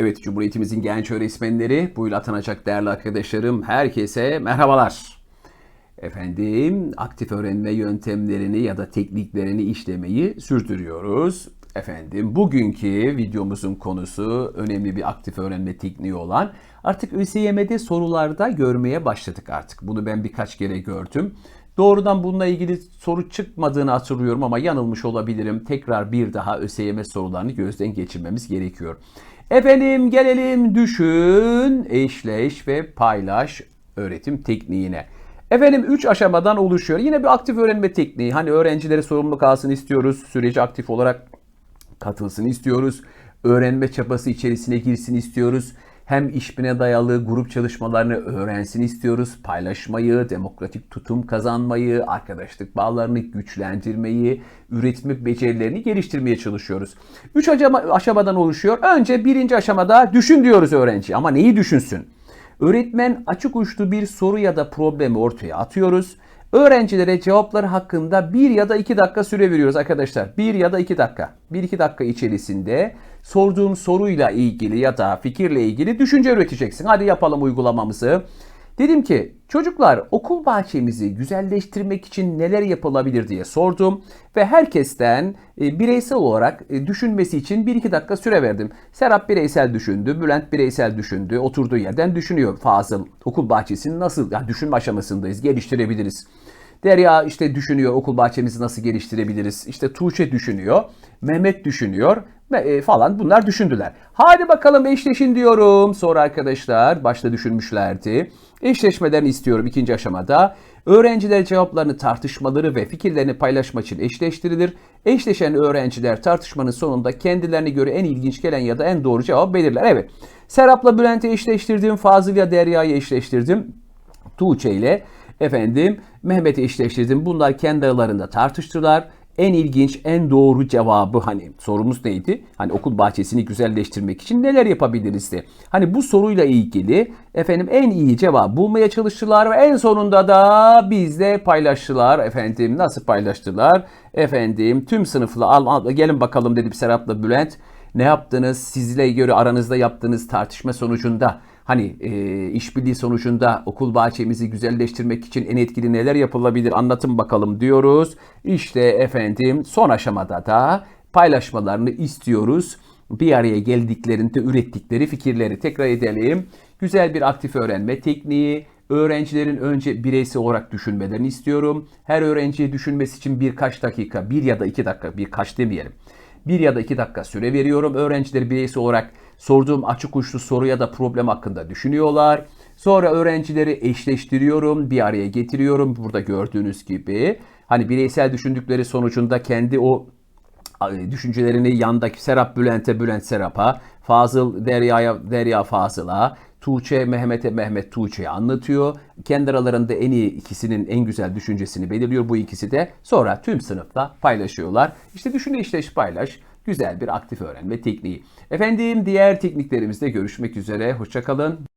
Evet, Cumhuriyetimizin genç öğretmenleri, bu yıl atanacak değerli arkadaşlarım, herkese merhabalar. Efendim, aktif öğrenme yöntemlerini ya da tekniklerini işlemeyi sürdürüyoruz. Efendim, bugünkü videomuzun konusu önemli bir aktif öğrenme tekniği olan artık ÖSYM'de sorularda görmeye başladık artık. Bunu ben birkaç kere gördüm. Doğrudan bununla ilgili soru çıkmadığını hatırlıyorum ama yanılmış olabilirim. Tekrar bir daha ÖSYM sorularını gözden geçirmemiz gerekiyor. Efendim gelelim düşün, eşleş ve paylaş öğretim tekniğine. Efendim 3 aşamadan oluşuyor. Yine bir aktif öğrenme tekniği. Hani öğrencilere sorumluluk alsın istiyoruz. Süreci aktif olarak katılsın istiyoruz. Öğrenme çabası içerisine girsin istiyoruz. Hem işbirliğine dayalı grup çalışmalarını öğrensin istiyoruz. Paylaşmayı, demokratik tutum kazanmayı, arkadaşlık bağlarını güçlendirmeyi, üretme becerilerini geliştirmeye çalışıyoruz. Üç aşama, aşamadan oluşuyor. Önce birinci aşamada düşün diyoruz öğrenci. Ama neyi düşünsün? Öğretmen açık uçlu bir soru ya da problemi ortaya atıyoruz. Öğrencilere cevapları hakkında bir ya da iki dakika süre veriyoruz arkadaşlar. Bir ya da iki dakika. Bir iki dakika içerisinde sorduğum soruyla ilgili ya da fikirle ilgili düşünce üreteceksin. Hadi yapalım uygulamamızı. Dedim ki çocuklar okul bahçemizi güzelleştirmek için neler yapılabilir diye sordum ve herkesten e, bireysel olarak e, düşünmesi için 1-2 dakika süre verdim. Serap bireysel düşündü, Bülent bireysel düşündü, oturduğu yerden düşünüyor Fazıl. Okul bahçesini nasıl yani düşünme aşamasındayız, geliştirebiliriz. Derya işte düşünüyor okul bahçemizi nasıl geliştirebiliriz. İşte Tuğçe düşünüyor, Mehmet düşünüyor e, falan bunlar düşündüler. Hadi bakalım eşleşin diyorum. Sonra arkadaşlar başta düşünmüşlerdi. Eşleşmelerini istiyorum ikinci aşamada. Öğrenciler cevaplarını tartışmaları ve fikirlerini paylaşmak için eşleştirilir. Eşleşen öğrenciler tartışmanın sonunda kendilerine göre en ilginç gelen ya da en doğru cevabı belirler. Evet. Serap'la Bülent'i eşleştirdim. Fazıl'la Derya'yı eşleştirdim. Tuğçe ile efendim Mehmet'i eşleştirdim. Bunlar kendi aralarında tartıştılar. En ilginç, en doğru cevabı hani sorumuz neydi? Hani okul bahçesini güzelleştirmek için neler yapabiliriz de. Hani bu soruyla ilgili efendim en iyi cevabı bulmaya çalıştılar ve en sonunda da bizle paylaştılar. Efendim nasıl paylaştılar? Efendim tüm sınıfla al, al gelin bakalım dedim Serap'la Bülent. Ne yaptınız? Sizle göre aranızda yaptığınız tartışma sonucunda hani e, işbirliği sonucunda okul bahçemizi güzelleştirmek için en etkili neler yapılabilir anlatın bakalım diyoruz. İşte efendim son aşamada da paylaşmalarını istiyoruz. Bir araya geldiklerinde ürettikleri fikirleri tekrar edelim. Güzel bir aktif öğrenme tekniği, öğrencilerin önce bireysel olarak düşünmelerini istiyorum. Her öğrenciye düşünmesi için birkaç dakika, bir ya da iki dakika, birkaç demeyelim. Bir ya da iki dakika süre veriyorum. Öğrencileri bireysel olarak sorduğum açık uçlu soru ya da problem hakkında düşünüyorlar. Sonra öğrencileri eşleştiriyorum, bir araya getiriyorum. Burada gördüğünüz gibi hani bireysel düşündükleri sonucunda kendi o düşüncelerini yandaki Serap Bülent'e Bülent Serap'a, Fazıl Derya'ya Derya Fazıl'a, Tuğçe Mehmet'e Mehmet Tuğçe'ye anlatıyor. Kendi aralarında en iyi ikisinin en güzel düşüncesini belirliyor bu ikisi de. Sonra tüm sınıfta paylaşıyorlar. İşte düşün işleş paylaş. Güzel bir aktif öğrenme tekniği. Efendim diğer tekniklerimizde görüşmek üzere. Hoşçakalın.